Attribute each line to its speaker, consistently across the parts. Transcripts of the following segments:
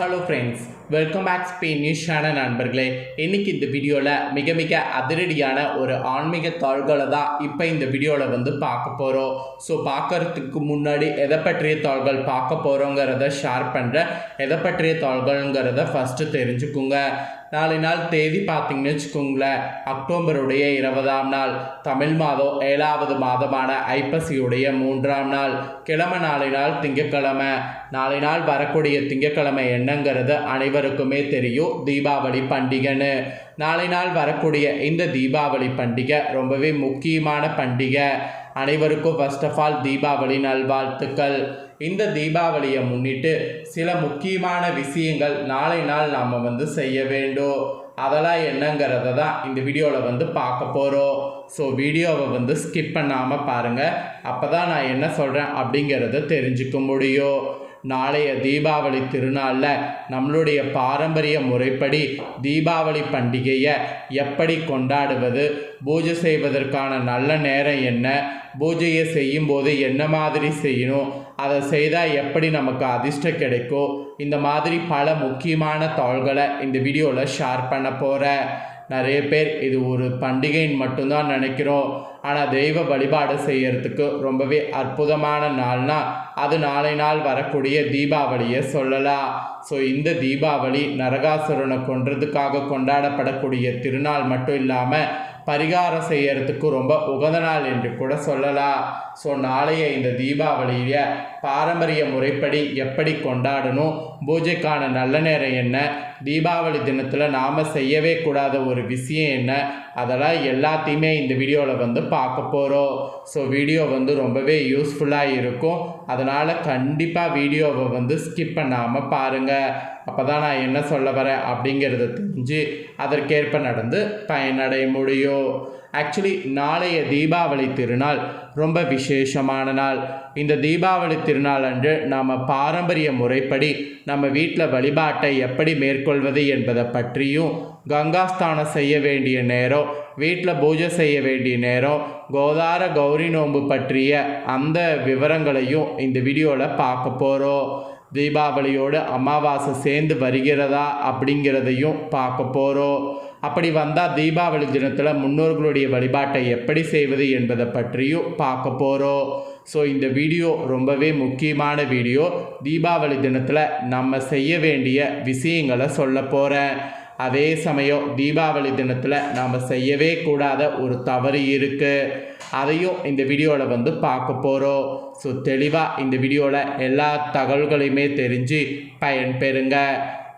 Speaker 1: Hello friends welcome back Spain news channel நண்பர்களே. இன்றைக்கி இந்த வீடியோவில் மிக மிக அதிரடியான ஒரு ஆன்மீக தாள்களை தான் இப்போ இந்த வீடியோவில் வந்து பார்க்க போகிறோம் ஸோ பார்க்கறதுக்கு முன்னாடி எதை பற்றிய தாள்கள் பார்க்க போகிறோங்கிறத ஷேர் பண்ணுறேன் எதை பற்றிய தாள்கள்ங்கிறத ஃபஸ்ட்டு தெரிஞ்சுக்குங்க. நாளை நாள் தேதி பார்த்தீங்கன்னு வச்சுக்கோங்களேன். அக்டோபருடைய இருபதாம் நாள். தமிழ் மாதம் ஏழாவது மாதமான ஐப்பசியுடைய மூன்றாம் நாள். கிழமை நாளை நாள் திங்கக்கிழமை நாளை நாள் வரக்கூடிய திங்கக்கிழமை என்னங்கிறது அனைவருக்குமே தெரியும். தீபாவளி பண்டிகைன்னு. நாளை நாள் வரக்கூடிய இந்த தீபாவளி பண்டிகை ரொம்பவே முக்கியமான பண்டிகை. அனைவருக்கும் ஃபர்ஸ்ட் ஆஃப் ஆல் தீபாவளி நல்வாழ்த்துக்கள். இந்த தீபாவளியை முன்னிட்டு சில முக்கியமான விஷயங்கள் நாளை நாள் நாம் வந்து செய்ய வேண்டும். அதெல்லாம் என்னங்கிறத தான் இந்த வீடியோவில் வந்து பார்க்க போகிறோம் ஸோ வீடியோவை வந்து ஸ்கிப் பண்ணாமல் பாருங்கள் அப்போ தான் நான் என்ன சொல்கிறேன் அப்படிங்கிறத தெரிஞ்சுக்க முடியும். நாளைய தீபாவளி திருநாளில் நம்மளுடைய பாரம்பரிய முறைப்படி தீபாவளி பண்டிகையை எப்படி கொண்டாடுவது பூஜை செய்வதற்கான நல்ல நேரம் என்ன பூஜையை செய்யும்போது என்ன மாதிரி செய்யணும் அதை செய்தால் எப்படி நமக்கு அதிர்ஷ்டம் கிடைக்கும் இந்த மாதிரி பல முக்கியமான தாள்களை இந்த வீடியோவில் ஷேர் பண்ண போகிறேன் நிறைய பேர் இது ஒரு பண்டிகைன்னு மட்டும்தான் நினைக்கிறோம். ஆனால் தெய்வ வழிபாடு செய்கிறதுக்கு ரொம்பவே அற்புதமான நாள்னா அது நாளை நாள் வரக்கூடிய தீபாவளியை சொல்லலாம். ஸோ இந்த தீபாவளி நரகாசுரனை கொன்றதுக்காக கொண்டாடப்படக்கூடிய திருநாள் மட்டும் இல்லாமல் பரிகாரம் செய்யறதுக்கு ரொம்ப உகந்த நாள் என்று கூட சொல்லலாம். ஸோ நாளைய இந்த தீபாவளியை பாரம்பரிய முறைப்படி எப்படி கொண்டாடணும்? பூஜைக்கான நல்ல நேரம் என்ன? தீபாவளி தினத்தில் நாம் செய்யவே கூடாத ஒரு விஷயம் என்ன? அதெல்லாம் எல்லாத்தையுமே இந்த வீடியோவில் வந்து பார்க்க போகிறோம் ஸோ வீடியோ வந்து ரொம்பவே யூஸ்ஃபுல்லாக இருக்கும். அதனால் கண்டிப்பாக வீடியோவை வந்து ஸ்கிப் பண்ணாமல் பாருங்கள் அப்போ தான் நான் என்ன சொல்ல வரேன் அப்படிங்கிறத தெரிஞ்சு அதற்கேற்ப நடந்து பயனடைய முடியும். ஆக்சுவலி நாளைய தீபாவளி திருநாள் ரொம்ப விசேஷமான நாள். இந்த தீபாவளி திருநாள் அன்று நாம் பாரம்பரிய முறைப்படி நம்ம வீட்டில் வழிபாட்டை எப்படி மேற்கொள்வது என்பதை பற்றியும் கங்காஸ்தானம் செய்ய வேண்டிய நேரம் வீட்டில் பூஜை செய்ய வேண்டிய நேரம் கோதார கௌரி நோன்பு பற்றிய அந்த விவரங்களையும் இந்த வீடியோவில் பார்க்க போகிறோம் தீபாவளியோடு அமாவாசை சேர்ந்து வருகிறதா அப்படிங்கிறதையும் பார்க்க போகிறோம் அப்படி வந்தால் தீபாவளி தினத்தில் முன்னோர்களுடைய வழிபாட்டை எப்படி செய்வது என்பதை பற்றியும் பார்க்க போகிறோம் ஸோ இந்த வீடியோ ரொம்பவே முக்கியமான வீடியோ. தீபாவளி தினத்தில் நம்ம செய்ய வேண்டிய விஷயங்களை சொல்ல போகிறேன் அதே சமயம் தீபாவளி தினத்தில் நாம் செய்யவே கூடாத ஒரு தவறு இருக்குது அதையும் இந்த வீடியோவில் வந்து பார்க்க போகிறோம் ஸோ தெளிவாக இந்த வீடியோவில் எல்லா தகவல்களையுமே தெரிஞ்சு பயன்பெறுங்க.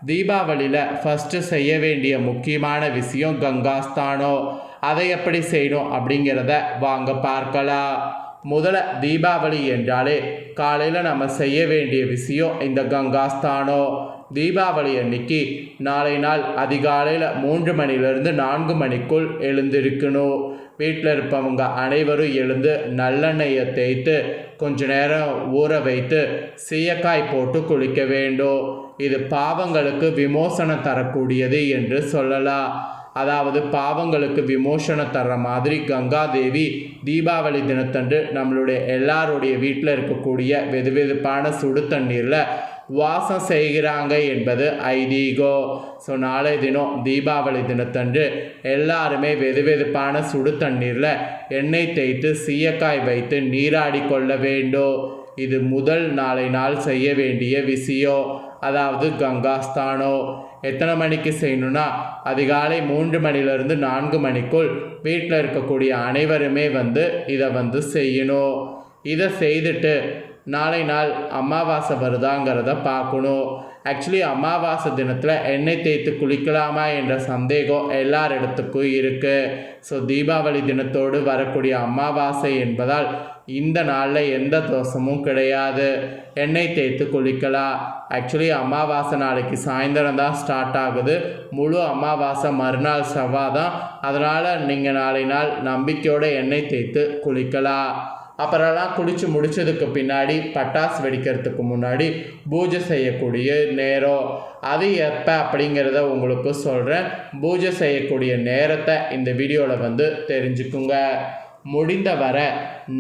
Speaker 1: தீபாவளியில் ஃபஸ்ட்டு செய்ய வேண்டிய முக்கியமான விஷயம் கங்காஸ்தானம். அதை எப்படி செய்யணும் அப்படிங்கிறத வாங்க பார்க்கலாம். முதல்ல தீபாவளி என்றாலே காலையில் நம்ம செய்ய வேண்டிய விஷயம் இந்த கங்காஸ்தானம். தீபாவளி அன்னைக்கு நாளை நாள் அதிகாலையில் மூன்று மணிலிருந்து நான்கு மணிக்குள் எழுந்திருக்கணும். வீட்டில் இருப்பவங்க அனைவரும் எழுந்து நல்லெண்ணெயை தேய்த்து கொஞ்ச நேரம் ஊற வைத்து சீயக்காய் போட்டு குளிக்க வேண்டும். இது பாவங்களுக்கு விமோசனம் தரக்கூடியது என்று சொல்லலாம். அதாவது பாவங்களுக்கு விமோசனம் தர்ற மாதிரி கங்காதேவி தீபாவளி தினத்தன்று நம்மளுடைய எல்லாருடைய வீட்டில் இருக்கக்கூடிய வெது வெதுப்பான சுடு தண்ணீரில் வாசம் செய்கிறாங்க என்பது ஐதீகம் ஸோ நாளை தினம் தீபாவளி தினத்தன்று எல்லாருமே வெது வெதுப்பான சுடு தண்ணீரில் எண்ணெய் தேய்த்து சீயக்காய் வைத்து நீராடி கொள்ள வேண்டும். இது முதல் நாளை நாள் செய்ய வேண்டிய விஷயம் அதாவது கங்காஸ்தானோ எத்தனை மணிக்கு செய்யணும்னா அதிகாலை மூன்று மணிலேருந்து நான்கு மணிக்குள் வீட்டில் இருக்கக்கூடிய அனைவருமே வந்து இதை வந்து செய்யணும். இதை செய்துட்டு நாளை நாள் அமாவாசை வருதாங்கிறத பார்க்கணும். ஆக்சுவலி அமாவாசை தினத்தில் எண்ணெய் தேய்த்து குளிக்கலாமா என்ற சந்தேகம் எல்லாரிடத்துக்கும் இருக்குது ஸோ தீபாவளி தினத்தோடு வரக்கூடிய அமாவாசை என்பதால் இந்த நாளில் எந்த தோஷமும் கிடையாது. எண்ணெய் தேய்த்து குளிக்கலாம். ஆக்சுவலி அமாவாசை நாளைக்கு சாயந்தரம் தான் ஸ்டார்ட் ஆகுது. முழு அமாவாசை மறுநாள் செவ்வாய் தான். அதனால் நீங்கள் நாளை நாள் நம்பிக்கையோடு எண்ணெய் தேய்த்து குளிக்கலாம். அப்புறம்லாம் குளித்து முடிச்சதுக்கு பின்னாடி பட்டாசு வெடிக்கிறதுக்கு முன்னாடி பூஜை செய்யக்கூடிய நேரம். அது எப்போ அப்படிங்கிறத உங்களுக்கு சொல்கிறேன் பூஜை செய்யக்கூடிய நேரத்தை இந்த வீடியோவில் வந்து தெரிஞ்சுக்குங்க. முடிந்தவரை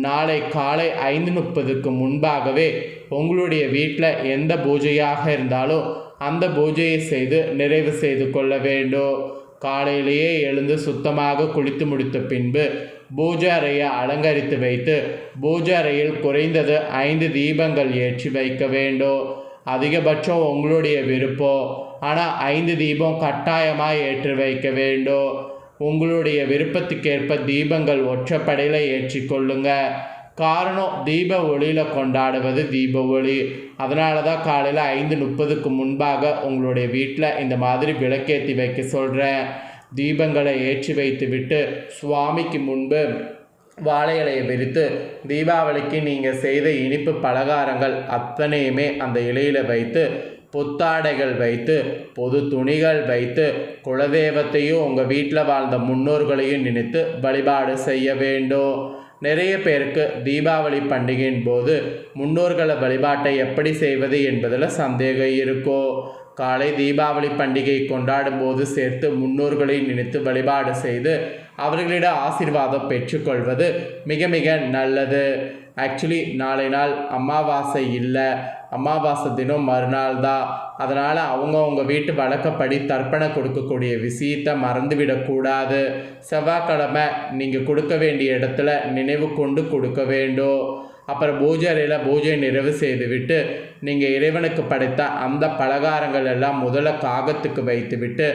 Speaker 1: நாளை காலை ஐந்து முப்பதுக்கு முன்பாகவே உங்களுடைய வீட்டில் எந்த பூஜையாக இருந்தாலும் அந்த பூஜையை செய்து நிறைவு செய்து கொள்ள வேண்டும். காலையிலேயே எழுந்து சுத்தமாக குளித்து முடித்த பின்பு பூஜை அறையை அலங்கரித்து வைத்து பூஜை அறையில் குறைந்தது ஐந்து தீபங்கள் ஏற்றி வைக்க வேண்டும் அதிகபட்சம் உங்களுடைய விருப்பம் ஆனால் ஐந்து தீபம் கட்டாயமாக ஏற்றி வைக்க வேண்டும் உங்களுடைய விருப்பத்துக்கேற்ப தீபங்கள் ஒற்றப்படையில் ஏற்றிக்கொள்ளுங்கள் காரணம் தீப ஒளியில் கொண்டாடுவது தீப ஒளி அதனால தான் காலையில் ஐந்து முப்பதுக்கு முன்பாக உங்களுடைய வீட்டில் இந்த மாதிரி விளக்கேற்றி வைக்க சொல்கிறேன் தீபங்களை ஏற்றி வைத்துவிட்டு சுவாமிக்கு முன்பு வாழை இலையை விரித்து தீபாவளிக்கு நீங்கள் செய்த இனிப்பு பலகாரங்கள் அத்தனையுமே அந்த இலையில் வைத்து புத்தாடைகள் வைத்து பொது துணிகள் வைத்து குலதெய்வத்தையும் உங்கள் வீட்டில் வாழ்ந்த முன்னோர்களையும் நினைத்து வழிபாடு செய்ய வேண்டும். நிறைய பேருக்கு தீபாவளி பண்டிகையின் போது முன்னோர்களை வழிபாட்டை எப்படி செய்வது என்பதில் சந்தேகம் இருக்கோ? காலை தீபாவளி பண்டிகை கொண்டாடும் போது சேர்த்து முன்னோர்களை நினைத்து வழிபாடு செய்து அவர்களிடம் ஆசீர்வாதம் பெற்றுக்கொள்வது மிக மிக நல்லது. ஆக்சுவலி நாளை நாள் அமாவாசை இல்லை. அமாவாசை தினம் மறுநாள் தான் அதனால் அவங்கவுங்க வீட்டு வழக்கப்படி தர்ப்பணை கொடுக்கக்கூடிய விஷயத்தை மறந்துவிடக்கூடாது செவ்வாய்க்கிழமை நீங்கள் கொடுக்க வேண்டிய இடத்துல நினைவு கொண்டு கொடுக்க வேண்டும். அப்புறம் பூஜை அறையில் பூஜை நிறைவு செய்துவிட்டு நீங்கள் இறைவனுக்கு படைத்த அந்த பலகாரங்கள் எல்லாம் முதல்ல காகத்துக்கு வைத்துவிட்டு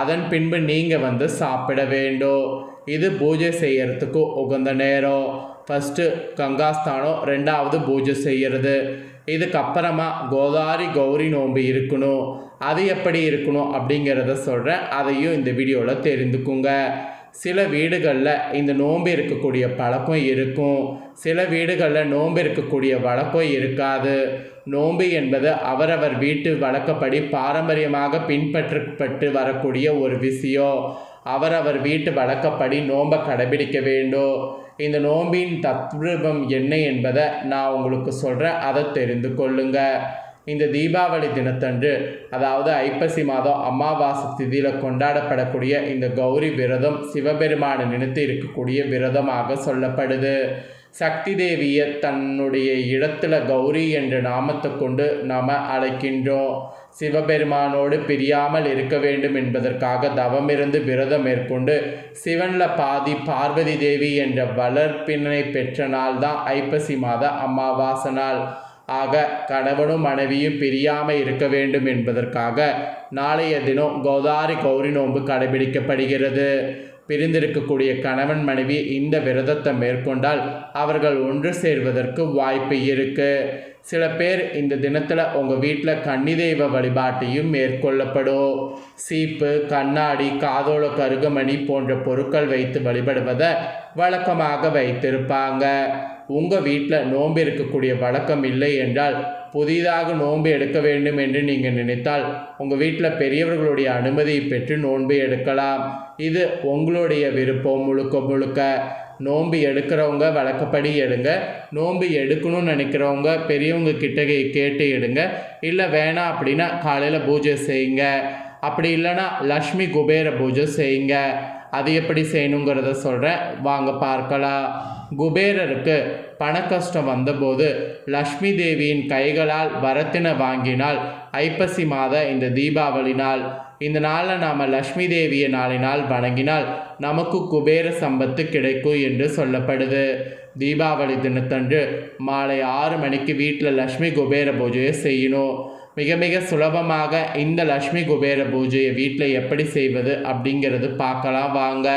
Speaker 1: அதன் பின்பு நீங்கள் வந்து சாப்பிட வேண்டும். இது பூஜை செய்யறதுக்கு உகந்த நேரம். ஃபஸ்ட்டு கங்காஸ்தானம் ரெண்டாவது பூஜை செய்கிறது இதுக்கப்புறமா கோதாரி கௌரி நோன்பு இருக்கணும். அது எப்படி இருக்கணும் அப்படிங்கிறத சொல்கிறேன் அதையும் இந்த வீடியோவில் தெரிந்துக்குங்க. சில வீடுகளில் இந்த நோன்பு இருக்கக்கூடிய பழக்கம் இருக்கும். சில வீடுகளில் நோன்பு இருக்கக்கூடிய வழக்கம் இருக்காது. நோன்பு என்பது அவரவர் வீட்டு வழக்கப்படி பாரம்பரியமாக பின்பற்றப்பட்டு வரக்கூடிய ஒரு விஷயம். அவரவர் வீட்டு வழக்கப்படி நோன்பை கடைபிடிக்க வேண்டும் இந்த நோம்பின் தத்ரூபம் என்ன என்பதை நான் உங்களுக்கு சொல்கிறேன் அதை தெரிந்து கொள்ளுங்க. இந்த தீபாவளி தினத்தன்று அதாவது ஐப்பசி மாதம் அமாவாசை திதியில் கொண்டாடப்படக்கூடிய இந்த கௌரி விரதம் சிவபெருமானை நினைத்து இருக்கக்கூடிய விரதமாக சொல்லப்படுது. சக்தி தேவியை தன்னுடைய இடத்துல கௌரி என்ற நாமத்தை கொண்டு நாம் அழைக்கின்றோம். சிவபெருமானோடு பிரியாமல் இருக்க வேண்டும் என்பதற்காக தவமிருந்து விரதம் மேற்கொண்டு சிவனில் பாதி பார்வதி தேவி என்ற வளர்ப்பினை பெற்ற நாள் தான் ஐப்பசி மாத அமாவாசை நாள். ஆக கணவனும் மனைவியும் பிரியாமல் இருக்க வேண்டும் என்பதற்காக நாளைய தினம் கோதாரி கௌரி நோன்பு கடைபிடிக்கப்படுகிறது. பிரிந்திருக்கக்கூடிய கணவன் மனைவி இந்த விரதத்தை மேற்கொண்டால் அவர்கள் ஒன்று சேர்வதற்கு வாய்ப்பு இருக்குது சில பேர் இந்த தினத்தில் உங்கள் வீட்டில் கன்னி தெய்வ வழிபாட்டையும் மேற்கொள்ளப்படும் சீப்பு கண்ணாடி காதோள கருகமணி போன்ற பொருட்கள் வைத்து வழிபடுவதை வழக்கமாக வைத்திருப்பாங்க. உங்கள் வீட்டில் நோன்பு இருக்கக்கூடிய வழக்கம் இல்லை என்றால் புதிதாக நோன்பு எடுக்க வேண்டும் என்று நீங்கள் நினைத்தால் உங்கள் வீட்டில் பெரியவர்களுடைய அனுமதியை பெற்று நோன்பு எடுக்கலாம். இது உங்களுடைய விருப்பம் முழுக்க முழுக்க. நோன்பு எடுக்கிறவங்க வழக்கப்படி எடுங்க. நோன்பு எடுக்கணும்னு நினைக்கிறவங்க பெரியவங்க கிட்ட கேட்டு எடுங்க. இல்லை வேணாம் அப்படின்னா காலையில் பூஜை செய்யுங்க. அப்படி இல்லைன்னா லக்ஷ்மி குபேர பூஜை செய்யுங்க. அது எப்படி செய்யணுங்கிறத சொல்கிறேன் வாங்க பார்க்கலாம். குபேரருக்கு பண கஷ்டம் வந்தபோது லக்ஷ்மி தேவியின் கைகளால் வரத்தின வாங்கினால் ஐப்பசி மாத இந்த தீபாவளி நாள். இந்த நாளில் நாம் லக்ஷ்மி தேவியை நாளினால் வணங்கினால் நமக்கு குபேர சம்பத்து கிடைக்கும் என்று சொல்லப்படுது. தீபாவளி தினத்தன்று மாலை ஆறு மணிக்கு வீட்டில் லக்ஷ்மி குபேர பூஜையை செய்யணும். மிக மிக சுலபமாக இந்த லக்ஷ்மி குபேர பூஜையை வீட்டில் எப்படி செய்வது அப்படிங்கிறது பார்க்கலாம் வாங்க.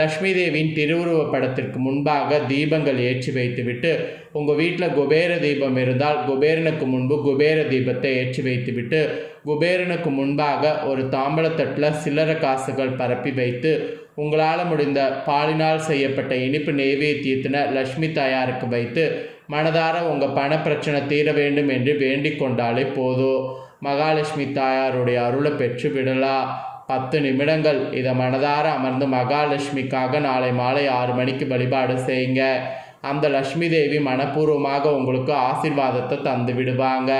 Speaker 1: லக்ஷ்மி தேவியின் திருவுருவ படத்திற்கு முன்பாக தீபங்கள் ஏற்றி வைத்துவிட்டு உங்கள் வீட்டில் குபேர தீபம் இருந்தால் குபேரனுக்கு முன்பு குபேர தீபத்தை ஏற்றி வைத்துவிட்டு குபேரனுக்கு முன்பாக ஒரு தாம்பழத்தட்டில் சில்லறை காசுகள் பரப்பி வைத்து உங்களால் முடிந்த பாலினால் செய்யப்பட்ட இனிப்பு நெய்வேத்தியத்தின லக்ஷ்மி தாயாருக்கு வைத்து மனதார உங்கள் பண பிரச்சனை தீர வேண்டும் என்று வேண்டிக் கொண்டாலே போதும் மகாலட்சுமி தாயாருடைய அருளை பெற்று விடலாம் பத்து நிமிடங்கள் இதை மனதார அமர்ந்து மகாலட்சுமிக்காக நாளை மாலை ஆறு மணிக்கு வழிபாடு செய்யுங்க. அந்த லக்ஷ்மி தேவி மனப்பூர்வமாக உங்களுக்கு ஆசிர்வாதத்தை தந்து விடுவாங்க.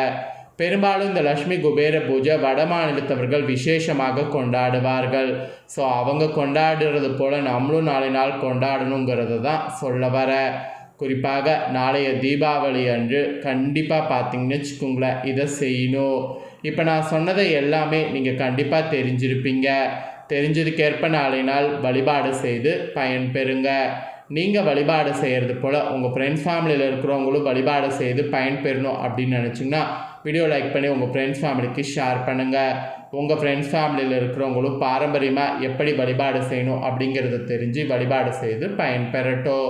Speaker 1: பெரும்பாலும் இந்த லக்ஷ்மி குபேர பூஜை வட மாநிலத்தவர்கள் விசேஷமாக கொண்டாடுவார்கள். ஸோ அவங்க கொண்டாடுறது போல் நம்மளும் நாளை நாள் கொண்டாடணுங்கிறது தான் சொல்ல வர. குறிப்பாக நாளைய தீபாவளி அன்று கண்டிப்பாக பார்த்தீங்கன்னு வச்சுக்கோங்களேன் இதை செய்யணும். இப்போ நான் சொன்னதை எல்லாமே நீங்கள் கண்டிப்பாக தெரிஞ்சிருப்பீங்க. தெரிஞ்சதுக்கேற்ப நாளை நாள் வழிபாடு செய்து பயன்பெறுங்க. நீங்கள் வழிபாடு செய்கிறது போல் உங்கள் ஃப்ரெண்ட்ஸ் ஃபேமிலியில் இருக்கிறவங்களும் வழிபாடு செய்து பயன்பெறணும் அப்படின்னு நினச்சிங்கன்னா வீடியோ லைக் பண்ணி உங்கள் ஃப்ரெண்ட்ஸ் ஃபேமிலிக்கு ஷேர் பண்ணுங்கள் உங்கள் ஃப்ரெண்ட்ஸ் ஃபேமிலியில் இருக்கிறவங்களும் பாரம்பரியமாக எப்படி வழிபாடு செய்யணும் அப்படிங்கிறத தெரிஞ்சு வழிபாடு செய்து பயன்பெறட்டும்.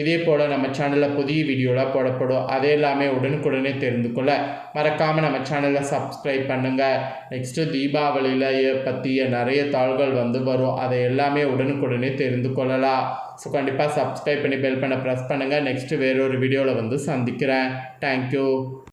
Speaker 1: இதே போல் நம்ம சேனலில் புதிய வீடியோலாம் போடப்படும். அதே எல்லாமே உடனுக்குடனே தெரிந்து கொள்ள மறக்காமல் நம்ம சேனலை சப்ஸ்கிரைப் பண்ணுங்கள் நெக்ஸ்ட்டு தீபாவளியில் பற்றிய நிறைய தாள்கள் வந்து வரும். அதை எல்லாமே உடனுக்குடனே தெரிந்து கொள்ளலாம். ஸோ கண்டிப்பாக சப்ஸ்கிரைப் பண்ணி பெல் பண்ண ப்ரெஸ் பண்ணுங்கள் நெக்ஸ்ட்டு வேறொரு வீடியோவில் வந்து சந்திக்கிறேன். தேங்க்யூ